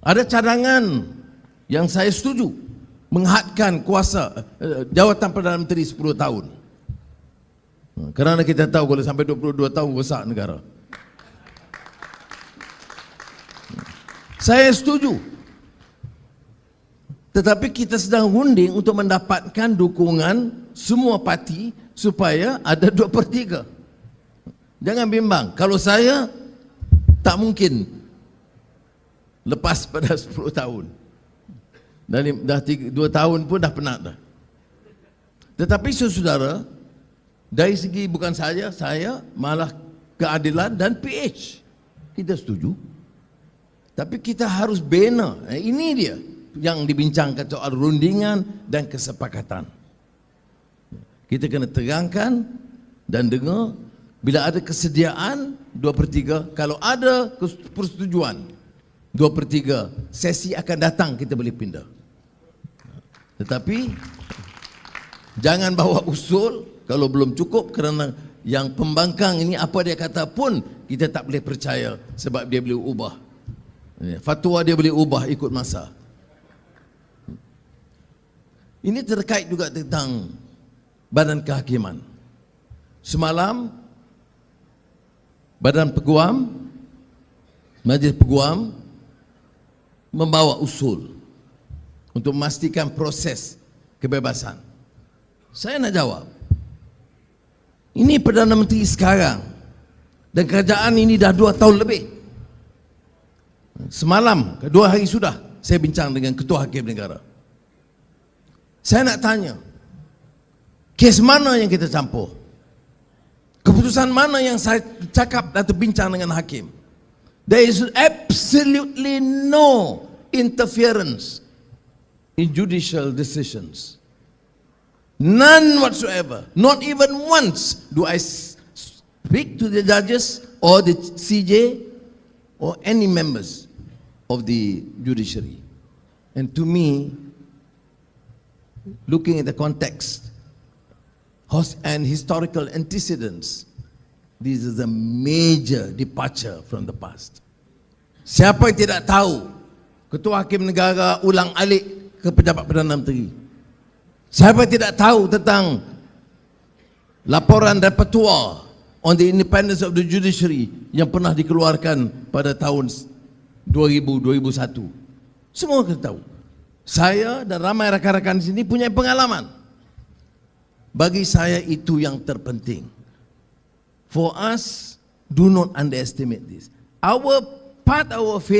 Ada cadangan yang saya setuju menghadkan kuasa uh, jawatan Perdana Menteri 10 tahun. Uh, Kerana kita tahu kalau sampai 22 tahun rosak negara. Saya setuju. Tetapi kita sedang runding untuk mendapatkan dukungan semua parti supaya ada 2 per 3. Jangan bimbang. Kalau saya, tak mungkin lepas pada 10 tahun. Dan dah 2 tahun pun dah penat dah. Tetapi saudara, dari segi bukan saja saya, malah keadilan dan PH. Kita setuju. Tapi kita harus bina. Eh, Ini dia yang dibincangkan soal rundingan dan kesepakatan. Kita kena terangkan dan dengar bila ada kesediaan 2 per 3, kalau ada persetujuan 2 per 3, sesi akan datang kita boleh pindah. Tetapi jangan bawa usul kalau belum cukup kerana yang pembangkang ini apa dia kata pun kita tak boleh percaya sebab dia boleh ubah. Ya, Fatwa dia boleh ubah ikut masa. Ini terkait juga tentang badan kehakiman. Semalam badan peguam majlis peguam membawa usul untuk memastikan proses kebebasan. Saya nak jawab. Ini Perdana Menteri sekarang dan kerajaan ini dah dua tahun lebih. Semalam, dua hari sudah saya bincang dengan Ketua Hakim Negara. Saya nak tanya, kes mana yang kita campur? Keputusan mana yang saya cakap atau bincang dengan hakim? There is absolutely no interference in judicial decisions. None whatsoever. Not even once do I speak to the judges or the CJ or any members of the judiciary. And to me, looking at the context and historical antecedents, this is a major departure from the past. Siapa yang tidak tahu Ketua Hakim Negara ulang alik ke pejabat Perdana Menteri? Siapa yang tidak tahu tentang laporan dan petua on the independence of the judiciary yang pernah dikeluarkan pada tahun 2000-2001? Semua kita tahu. Saya dan ramai rakan-rakan di sini punya pengalaman. Bagi saya itu yang terpenting. For us, do not underestimate this. Our part, our failure